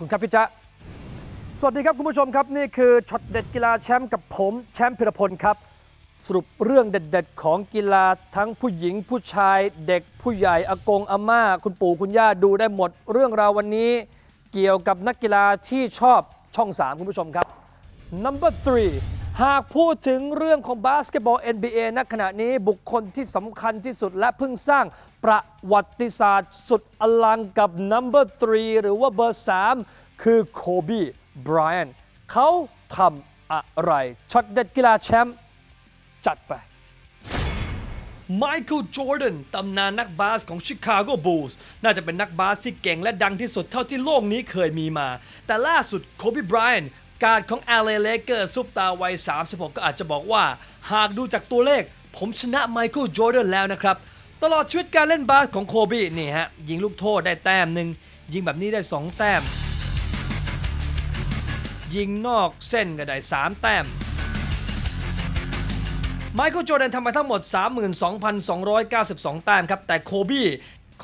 คุณครับพี่จ๊ะสวัสดีครับคุณผู้ชมครับนี่คือช็อตเด็ดกีฬาแชมป์กับผมแชมป์พิรพลครับ สรุปเรื่องเด็ด ๆ ของกีฬาทั้งผู้หญิงผู้ชาย เด็กผู้ใหญ่อากงอาม่า คุณปู่คุณย่าดูได้หมด เรื่องราววันนี้เกี่ยวกับนักกีฬาที่ชอบช่อง 3 คุณผู้ชมครับ number three หากพูดถึงเรื่องของบาสเกตบอล NBA ณขณะนี้บุคคลที่สำคัญที่สุดและเพิ่งสร้างประวัติศาสตร์สุดอลังกับ number three หรือว่าเบอร์ 3 คือโคบีไบรอันเขาทำอะไรช็อตเด็ดกีฬาแชมป์จัดไปไมเคิลจอร์แดนตำนานนักบาสของชิคาโกบูลส์น่าจะเป็นนักบาสที่เก่งและดังที่สุดเท่าที่โลกนี้เคยมีมา แต่ล่าสุดโคบีไบรอัน การของ LA Lakers ซุปตาวัย 36 ก็อาจจะบอกว่า หากดูจากตัวเลข ผมชนะไมเคิลจอร์แดนแล้วนะครับ ตลอดชีวิตการเล่นบาสของโคบีนี่ฮะ ยิงลูกโทษได้แต้มหนึ่ง ยิงแบบนี้ได้ 2 แต้ม ยิงนอกเส้นก็ได้ 3 แต้มไมเคิลโจร์แดนทำไปทั้งหมด 32,292 แต้มครับ แต่โคบี้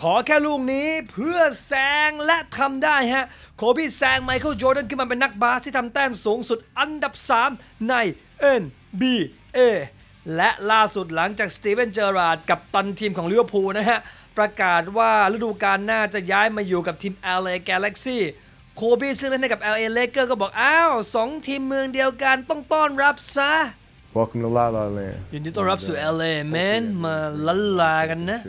ขอแค่ลูกนี้เพื่อแซงและทำได้ฮะ โคบี้แซงไมเคิลโจร์แดนขึ้นมาเป็นนักบาสที่ทำแต้มสูงสุดอันดับ 3 ใน NBA และล่าสุดหลังจากสตีเวนเจอราร์ดกับตันทีมของลิเวอร์พูลนะฮะ ประกาศว่าฤดูกาลหน้าจะย้ายมาอยู่กับทีม LA Galaxy โคบี้ซึ่งเล่นให้กับ LA Lakers ก็บอก อ้าวสองทีมเมืองเดียวกันต้องต้อนรับซะ Welcome to La La Land. ยินดีต้อนรับสู่ LA แมนมาลันลากันนะ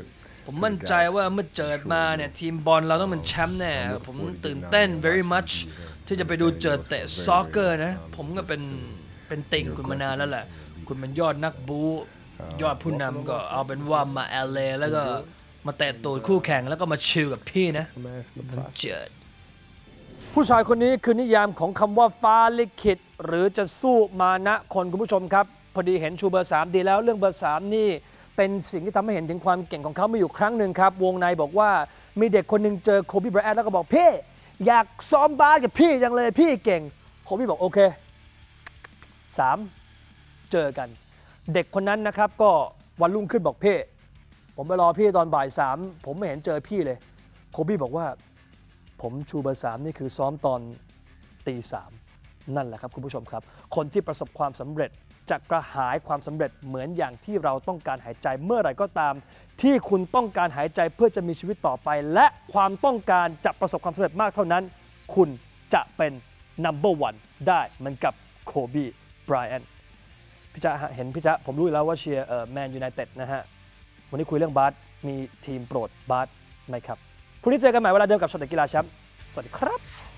ผมมั่นใจว่าเมื่อเจิดมาเนี่ย ทีมบอลเราต้องเป็นแชมป์แน่ ผมตื่นเต้น very much ที่จะไปดูเจิดเตะซ็อกเกอร์นะ ผมก็เป็น เป็นติ่งคุณมานานแล้วแหละ คุณเป็นยอดนักบู ยอดผู้นำก็เอาเป็นว่ามา LA แล้วก็มาแตะตูดคู่แข่งแล้วก็มาชิลกับพี่นะ I'm asking the เจิด ผู้ชายคนนี้คือนิยามของคำว่าฟ้าลิขิตหรือจะสู้มานะคนคุณผู้ชมครับ พอดีเห็นชูเบอร์3ดีแล้วเรื่องเบอร์3นี่ เป็นสิ่งที่ทำให้เห็นถึงความเก่งของเขามาอยู่ครั้งหนึ่งครับ วงในบอกว่ามีเด็กคนหนึ่งเจอโคบีไบรอันแล้วก็บอกพี่อยากซ้อมบาสกับพี่จังเลยพี่เก่ง โคบีบอกโอเค 3 เจอกัน เด็กคนนั้นนะครับก็วันรุ่งขึ้นบอกพี่ผมไปรอพี่ตอนบ่ายสามผมไม่เห็นเจอพี่เลย โคบี้บอกว่า ผมชูเบอร์สามนี่คือซ้อมตอนตีสาม นั่นแหละครับคุณผู้ชมครับ คนที่ประสบความสำเร็จจะกระหายความสำเร็จเหมือนอย่างที่เราต้องการหายใจเมื่อไหร่ก็ตาม ที่คุณต้องการหายใจเพื่อจะมีชีวิตต่อไป และความต้องการจะประสบความสำเร็จมากเท่านั้น คุณจะเป็น number one ได้เหมือนกับโคบีไบรอันพี่จ๊ะเห็นพี่จ๊ะผมรู้อยู่แล้วว่าเชียร์แมนยูไนเต็ดนะฮะ วันนี้คุยเรื่องบาสมีทีมโปรดบาสไหมครับพรุ่งนี้เจอกันใหม่เวลาเดิมกับช็อตเดกีฬาแชมป์สวัสดีครับ